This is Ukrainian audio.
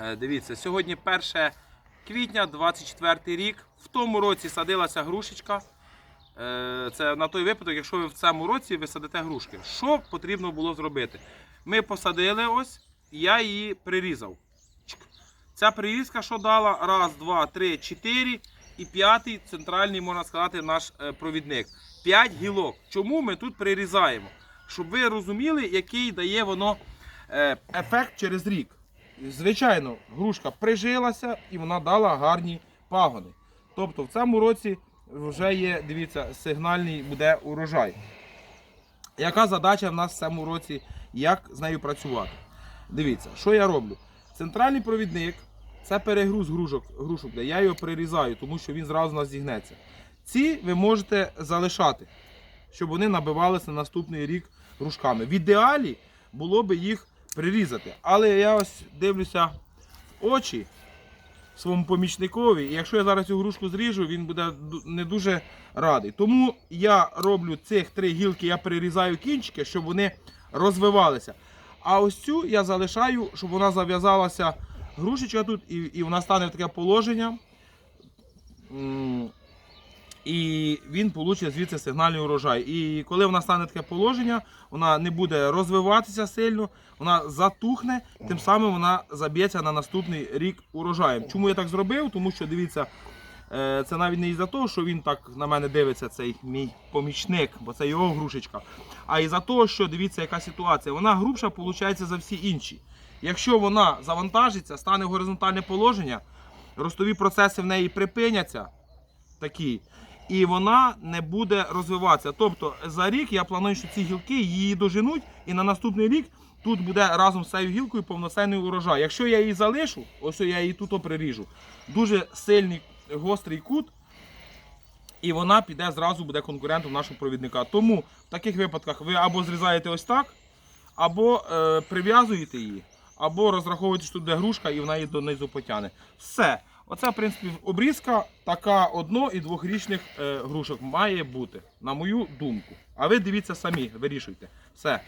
Е, Дивіться, сьогодні 1 квітня, 24 рік. В тому році садилася грушечка. Е, Це на той випадок, якщо ви в цьому році ви садите грушки. Що потрібно було зробити? Ми посадили ось, я її прирізав. Ця прирізка, що дала? Раз, два, три, чотири. І п'ятий центральний, можна сказати, наш е, провідник. П'ять гілок. Чому ми тут прирізаємо? Щоб ви розуміли, який дає воно ефект через рік. Звичайно, грушка прижилася і вона дала гарні пагони. Тобто в цьому році вже є, дивіться, сигнальний буде урожай. Яка задача в нас в цьому році, як з нею працювати? Дивіться, що я роблю? Центральний провідник це перегруз грушок, грушок, де я його прирізаю, тому що він зразу нас зігнеться. Ці ви можете залишати, щоб вони набивалися наступний рік грушками. В ідеалі було би їх прирізати. Але я ось дивлюся в очі своєму помічникові, і якщо я зараз цю грушку зріжу, він буде не дуже радий. Тому я роблю цих три гілки, я прирізаю кінчики, щоб вони розвивалися. А ось цю я залишаю, щоб вона зав'язалася грушечка тут, і, і вона стане в таке положення. І він получить звідси сигнальний урожай. І коли вона стане таке положення, вона не буде розвиватися сильно, вона затухне, тим самим вона заб'ється на наступний рік урожаєм. Чому я так зробив? Тому що дивіться, е, це навіть не із-за того, що він так на мене дивиться, цей мій помічник, бо це його грушечка. А із-за того, що дивіться, яка ситуація. Вона грубша виходить за всі інші. Якщо вона завантажиться, стане горизонтальне положення, ростові процеси в неї припиняться такі, і вона не буде розвиватися. Тобто за рік я планую, що ці гілки її доженуть, і на наступний рік тут буде разом з цією гілкою повноцінний урожай. Якщо я її залишу, ось я її тут приріжу, дуже сильний гострий кут. І вона піде зразу буде конкурентом нашого провідника. Тому в таких випадках ви або зрізаєте ось так, або е, прив'язуєте її, або розраховуєте, що тут де грушка і вона її донизу потягне. Все. Оце, в принципі, обрізка така одно- і двохрічних е, грушок має бути, на мою думку. А ви дивіться самі, вирішуйте. Все.